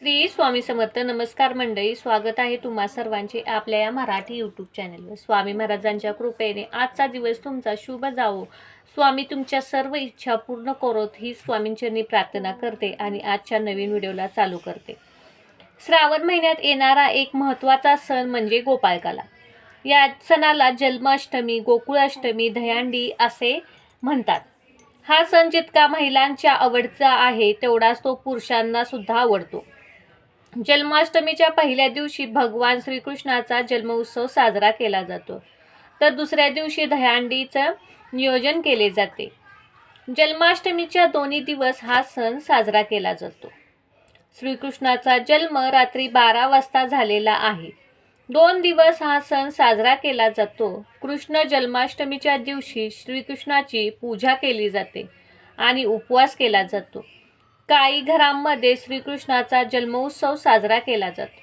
श्री स्वामी समर्थ नमस्कार मंडळी. स्वागत आहे तुम्हा सर्वांचे आपल्या या मराठी यूट्यूब चॅनलवर स्वामी महाराजांच्या कृपेने आजचा दिवस तुमचा शुभ जावो. स्वामी तुमच्या सर्व इच्छा पूर्ण करोत ही स्वामींचरणी प्रार्थना करते आणि आजच्या नवीन व्हिडिओला चालू करते. श्रावण महिन्यात येणारा एक महत्त्वाचा सण म्हणजे गोपाळकाला. या सणाला जन्माष्टमी गोकुळाष्टमी दह्यांडी असे म्हणतात. हा सण जितका महिलांच्या आवडचा आहे तेवढाच तो पुरुषांना सुद्धा आवडतो. जन्माष्टमीच्या पहिल्या दिवशी भगवान श्रीकृष्णाचा जन्मोत्सव साजरा केला जातो. तर दुसऱ्या दिवशी दह्यांडीचं नियोजन केले जाते. जन्माष्टमीच्या दोन्ही दिवस हा सण साजरा केला जातो. श्रीकृष्णाचा जन्म रात्री बारा वाजता झालेला आहे. दोन दिवस हा सण साजरा केला जातो. कृष्ण जन्माष्टमीच्या दिवशी श्रीकृष्णाची पूजा केली जाते आणि उपवास केला जातो. काही घरांमध्ये श्रीकृष्णाचा जन्मोत्सव साजरा केला जातो.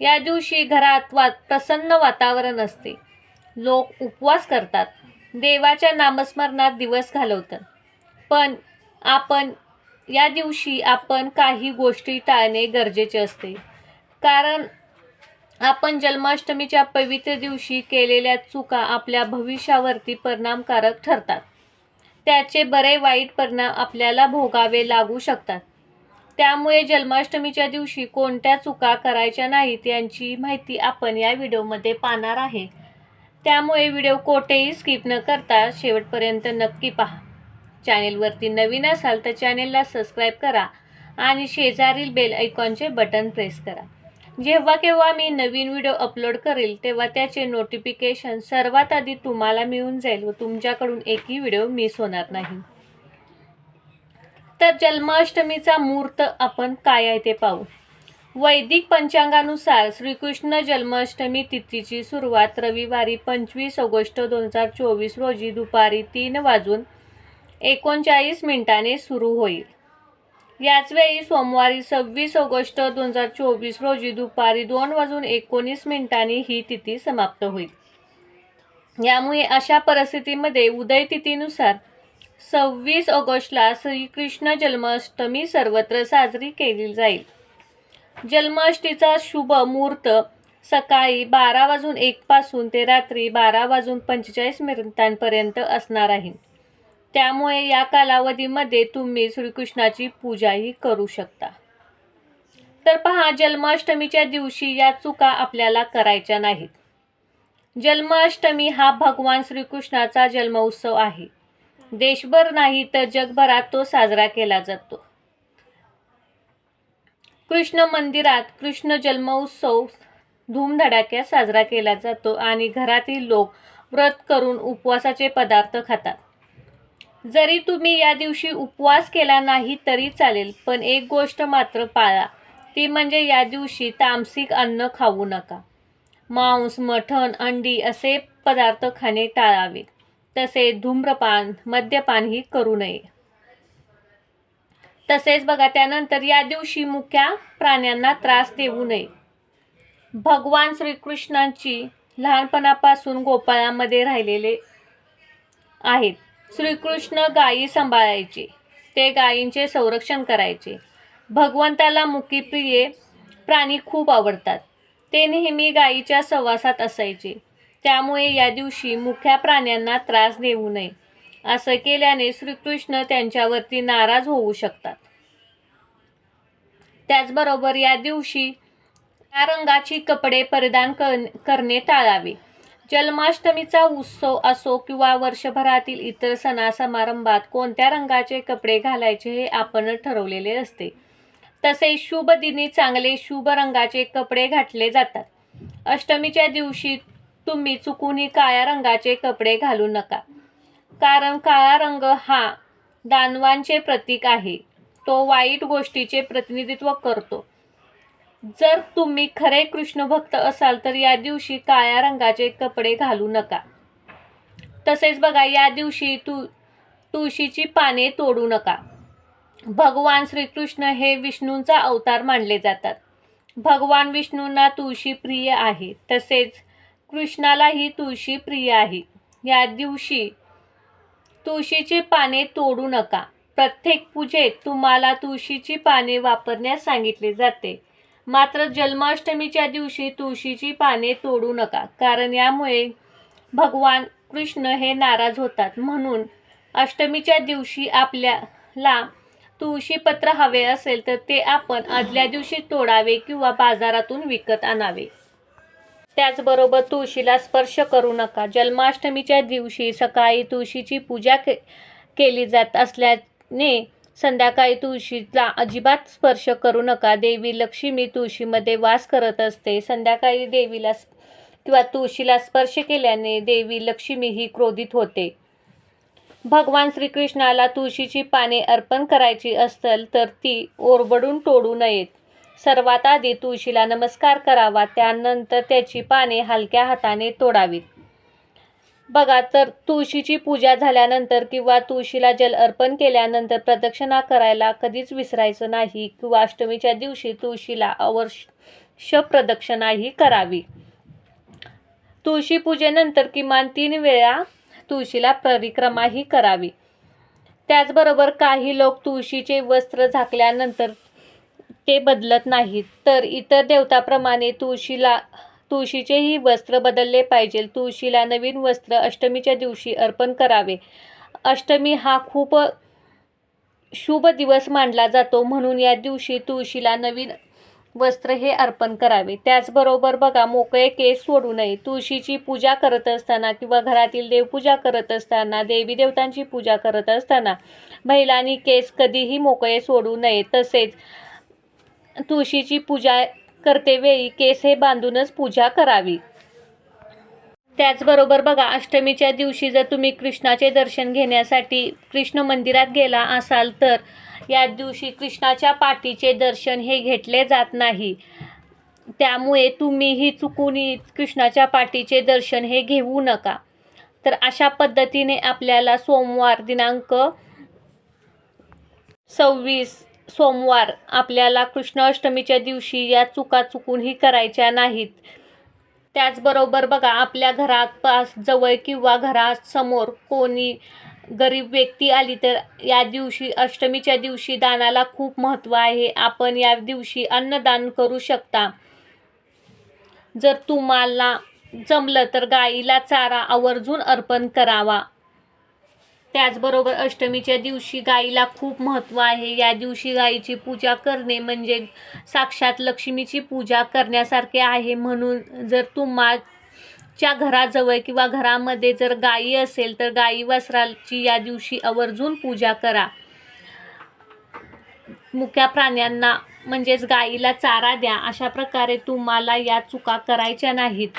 या दिवशी घरात वा प्रसन्न वातावरण असते. लोक उपवास करतात. देवाच्या नामस्मरणात दिवस घालवतात. पण आपण या दिवशी आपण काही गोष्टी टाळणे गरजेचे असते. कारण आपण जन्माष्टमीच्या पवित्र दिवशी केलेल्या चुका आपल्या भविष्यावरती परिणामकारक ठरतात. त्याचे बरे वाईट परिणाम आपल्याला भोगावे लागू शकतात. त्यामुळे जन्माष्टमीच्या दिवशी कोणत्या चुका करायच्या नाहीत यांची माहिती आपण या व्हिडिओमध्ये पाहणार आहे. त्यामुळे व्हिडिओ कोठेही स्किप न करता शेवटपर्यंत नक्की पहा. चॅनेलवरती नवीन असाल तर चॅनेलला सबस्क्राईब करा आणि शेजारील बेल आयकॉनचे बटन प्रेस करा. जेव्हा केव्हा मी नवीन व्हिडिओ अपलोड करेल तेव्हा त्याचे नोटिफिकेशन सर्वात आधी तुम्हाला मिळून जाईल व तुमच्याकडून एकही व्हिडिओ मिस होणार नाही. तर जन्माष्टमीचा मुहूर्त आपण काय आहे ते पाहू. वैदिक पंचांगानुसार श्रीकृष्ण जन्माष्टमी तिथीची सुरुवात रविवारी पंचवीस ऑगस्ट दोन हजार चोवीस रोजी दुपारी तीन वाजून एकोणचाळीस मिनिटाने सुरू होईल. याचवेळी सोमवारी सव्वीस ऑगस्ट दोन हजार चोवीस रोजी दुपारी दोन वाजून एकोणीस मिनिटांनी ही तिथी समाप्त होईल. यामुळे अशा परिस्थितीमध्ये उदय तिथीनुसार सव्वीस ऑगस्टला श्रीकृष्ण जन्माष्टमी सर्वत्र साजरी केली जाईल. जन्माष्टीचा शुभ मुहूर्त सकाळी बारा वाजून एकपासून ते रात्री बारा वाजून पंचेचाळीस मिनिटांपर्यंत असणार आहे. त्यामुळे या कालावधीमध्ये तुम्ही श्रीकृष्णाची पूजाही करू शकता. तर पहा जन्माष्टमीच्या दिवशी या चुका आपल्याला करायच्या नाहीत. जन्माष्टमी हा भगवान श्रीकृष्णाचा जन्मोत्सव आहे. देशभर नाही तर जगभरात तो साजरा केला जातो. कृष्ण मंदिरात कृष्ण जन्मोत्सव धूमधडाक्यात साजरा केला जातो आणि घरातील लोक व्रत करून उपवासाचे पदार्थ खातात. जरी तुम्ही या दिवशी उपवास केला नाही तरी चालेल पण एक गोष्ट मात्र पाळा. ती म्हणजे या दिवशी तामसिक अन्न खाऊ नका. मांस मठण अंडी असे पदार्थ खाणे टाळावे. तसे धूम्रपान मद्यपानही करू नये. तसेच बघा त्यानंतर या दिवशी मुक्या प्राण्यांना त्रास देऊ नये. भगवान श्रीकृष्णांची लहानपणापासून गोपाळामध्ये राहिलेले आहेत. श्रीकृष्ण गायी सांभाळायचे. ते गायींचे संरक्षण करायचे. भगवंताला मुकीप्रिय प्राणी खूप आवडतात. ते नेहमी गायीच्या सहवासात असायचे. त्यामुळे या दिवशी मुख्या प्राण्यांना त्रास देऊ नये असं केल्याने श्रीकृष्ण त्यांच्यावरती नाराज होऊ शकतात. त्याचबरोबर या दिवशी रंगाची कपडे परिधान कर करणे टाळावे. जन्माष्टमीचा उत्सव असो किंवा वर्षभरातील इतर सणासमारंभात कोणत्या रंगाचे कपडे घालायचे हे आपण ठरवलेले असते. तसे शुभ दिनी चांगले शुभ रंगाचे कपडे घातले जातात. अष्टमीच्या दिवशी तुम्ही चुकूनही काळ्या रंगाचे कपडे घालू नका. कारण काळा रंग हा दानवांचे प्रतीक आहे. तो वाईट गोष्टीचे प्रतिनिधित्व करतो. जर तुम्ही खरे कृष्ण भक्त असाल तर या दिवशी काळ्या रंगाचे कपडे घालू नका. तसेच बघा या दिवशी तु तुळशीची पाने तोडू नका. भगवान श्रीकृष्ण हे विष्णूंचा अवतार मानले जातात. भगवान विष्णूंना तुळशी प्रिय आहे. तसेच कृष्णालाही तुळशी प्रिय आहे. या दिवशी तुळशीची पाने तोडू नका. प्रत्येक पूजेत तुम्हाला तुळशीची पाने वापरण्यास सांगितले जाते. मात्र जन्माष्टमीच्या दिवशी तुळशीची पाने तोडू नका कारण यामुळे भगवान कृष्ण हे नाराज होतात. म्हणून अष्टमीच्या दिवशी आपल्याला तुळशीपत्र हवे असेल तर ते आपण आदल्या दिवशी तोडावे किंवा बाजारातून विकत आणावे. त्याचबरोबर तुळशीला स्पर्श करू नका. जन्माष्टमीच्या दिवशी सकाळी तुळशीची पूजा के केली जात असल्याने संध्याकाळी तुळशीला अजिबात स्पर्श करू नका. देवी लक्ष्मी तुळशीमध्ये वास करत असते. संध्याकाळी देवीला किंवा तुळशीला स्पर्श केल्याने देवी लक्ष्मी ही क्रोधित होते. भगवान श्रीकृष्णाला तुळशीची पाने अर्पण करायची असतील तर ती ओरबडून तोडू नयेत. सर्वात आधी तुळशीला नमस्कार करावा. त्यानंतर त्याची पाने हलक्या हाताने तोडावीत. बघा तर तुळशीची पूजा झाल्यानंतर किंवा तुळशीला जल अर्पण केल्यानंतर प्रदक्षिणा करायला कधीच विसरायचं नाही किंवा अष्टमीच्या दिवशी तुळशीला अवर्ष प्रदक्षिणाही करावी. तुळशी पूजेनंतर किमान तीन वेळा तुळशीला परिक्रमाही करावी. त्याचबरोबर काही लोक तुळशीचे वस्त्र झाकल्यानंतर ते बदलत नाहीत. तर इतर देवताप्रमाणे तुळशीला तुळशीचेही वस्त्र बदलले पाहिजे. तुळशीला नवीन वस्त्र अष्टमीच्या दिवशी अर्पण करावे. अष्टमी हा खूप शुभ दिवस मानला जातो. म्हणून या दिवशी तुळशीला नवीन वस्त्र हे अर्पण करावे. त्याचबरोबर बघा मोकळे केस सोडू नये. तुळशीची पूजा करत असताना किंवा घरातील देवपूजा करत असताना देवी देवतांची पूजा करत असताना महिलांनी केस कधीही मोकळे सोडू नये. तसेच तुळशीची पूजा करतेवेळी केस हे बांधूनच पूजा करावी. त्याचबरोबर बघा अष्टमीच्या दिवशी जर तुम्ही कृष्णाचे दर्शन घेण्यासाठी कृष्ण मंदिरात गेला असाल तर या दिवशी कृष्णाच्या पाठीचे दर्शन हे घेतले जात नाही. त्यामुळे तुम्हीही चुकूनही कृष्णाच्या पाठीचे दर्शन हे घेऊ नका. तर अशा पद्धतीने आपल्याला सोमवार दिनांक सव्वीस सोमवार आपल्याला कृष्ण अष्टमीच्या दिवशी या चुका चुकूनही करायच्या नाहीत. त्याचबरोबर बघा आपल्या घरात पास जवळ किंवा घरासमोर कोणी गरीब व्यक्ती आली तर या दिवशी अष्टमीच्या दिवशी दानाला खूप महत्त्व आहे. आपण या दिवशी अन्नदान करू शकता. जर तुम्हाला जमलं तर गाईला चारा आवर्जून अर्पण करावा. त्याचबरोबर अष्टमीच्या दिवशी गाईला खूप महत्त्व आहे. या दिवशी गाईची पूजा करणे म्हणजे साक्षात लक्ष्मीची पूजा करण्यासारखे आहे. म्हणून जर तुम्हाच्या घराजवळ किंवा घरामध्ये जर गाई असेल तर गाई वस्त्राची या दिवशी आवर्जून पूजा करा. मुक्या प्राण्यांना म्हणजेच गाईला चारा द्या. अशा प्रकारे तुम्हाला या चुका करायच्या नाहीत.